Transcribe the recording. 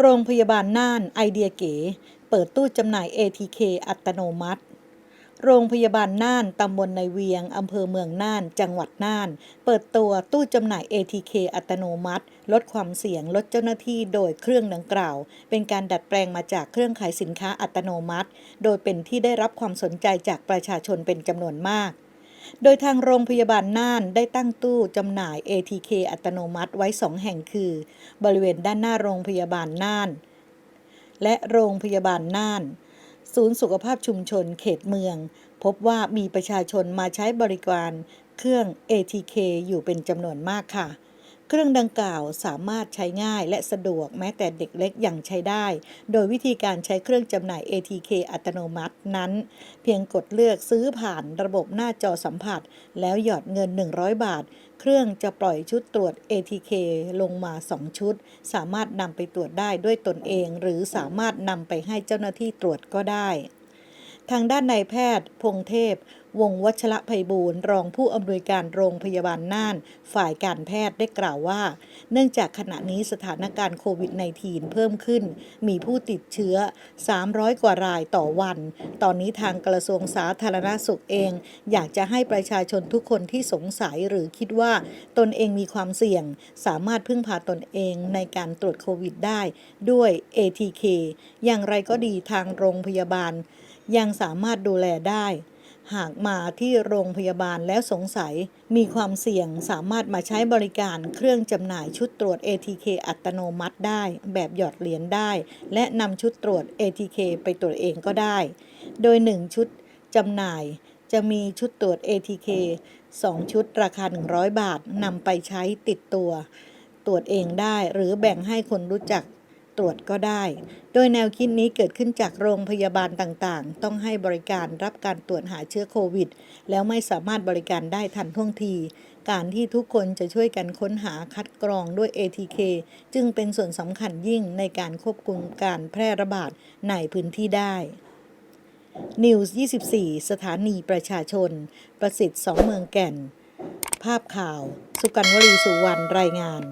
โรงพยาบาลน่านไอเดียเก๋ เปิดตู้จำหน่าย ATK อัตโนมัติ โรงพยาบาลน่าน ตำบลในเวียง อำเภอเมืองน่าน จังหวัดน่าน เปิดตัวตู้จำหน่าย ATK อัตโนมัติ ลดความเสี่ยง ลดเจ้าหน้าที่โดยเครื่องดังกล่าว เป็นการดัดแปลงมาจากเครื่องขายสินค้าอัตโนมัติ โดยเป็นที่ได้รับความสนใจจากประชาชนเป็นจำนวนมาก โดยทางโรงพยาบาลน่านได้ตั้งตู้จำหน่าย ATK อัตโนมัติไว้สองแห่งคือ บริเวณด้านหน้าโรงพยาบาลน่าน และโรงพยาบาลน่าน ศูนย์สุขภาพชุมชนเขตเมือง พบว่ามีประชาชนมาใช้บริการเครื่อง ATK อยู่เป็นจำนวนมากค่ะ เครื่องดังกล่าวสามารถใช้ง่ายและสะดวกแม้แต่เด็กเล็กยังใช้ได้ โดยวิธีการใช้เครื่องจำหน่าย ATK อัตโนมัตินั้น เพียงกดเลือกซื้อผ่านระบบหน้าจอสัมผัส แล้วหยอดเงิน 100 บาท เครื่องจะปล่อยชุดตรวจ ATK ลงมา 2 ชุด สามารถนำไปตรวจได้ด้วยตนเอง หรือสามารถนำไปให้เจ้าหน้าที่ตรวจก็ได้ ทางด้านนายแพทย์ พงเทพ วงวัชระภัยบูรณ์รองผู้อำนวยการโรงพยาบาลน่าน ฝ่ายการแพทย์ได้กล่าวว่า เนื่องจากขณะนี้สถานการณ์โควิด -19 เพิ่มขึ้น มีผู้ติดเชื้อ 300 กว่ารายต่อวัน ตอนนี้ทางกระทรวงสาธารณสุขเอง อยากจะให้ประชาชนทุกคนที่สงสัยหรือคิดว่าตนเองมีความเสี่ยง สามารถพึ่งพาตนเองในการตรวจโควิดได้ด้วย ATK อย่างไรก็ดีทางโรงพยาบาล ยังสามารถดูแลได้ หากมาที่โรงพยาบาลแล้วสงสัย มีความเสี่ยงสามารถมาใช้บริการเครื่องจำหน่ายชุดตรวจ ATK อัตโนมัติได้ แบบหยอดเหรียญได้ และนำชุดตรวจ ATK ไปตรวจเองก็ได้ โดย 1 ชุดจำหน่ายจะมีชุดตรวจ ATK 2 ชุดราคา 100 บาทนำไปใช้ติดตัว ตรวจเองได้หรือแบ่งให้คนรู้จัก ตรวจก็ได้ โดยแนวคิดนี้เกิดขึ้นจากโรงพยาบาลต่างๆ ต้องให้บริการรับการตรวจหาเชื้อโควิด แล้วไม่สามารถบริการได้ทันท่วงที การที่ทุกคนจะช่วยกันค้นหาคัดกรองด้วย ATK จึงเป็นส่วนสำคัญยิ่งในการควบคุมการแพร่ระบาดในพื้นที่ได้ News 24 สถานีประชาชน ประสิทธิ์สองเมืองแก่น ภาพข่าว สุกันวลีสุวรรณรายงาน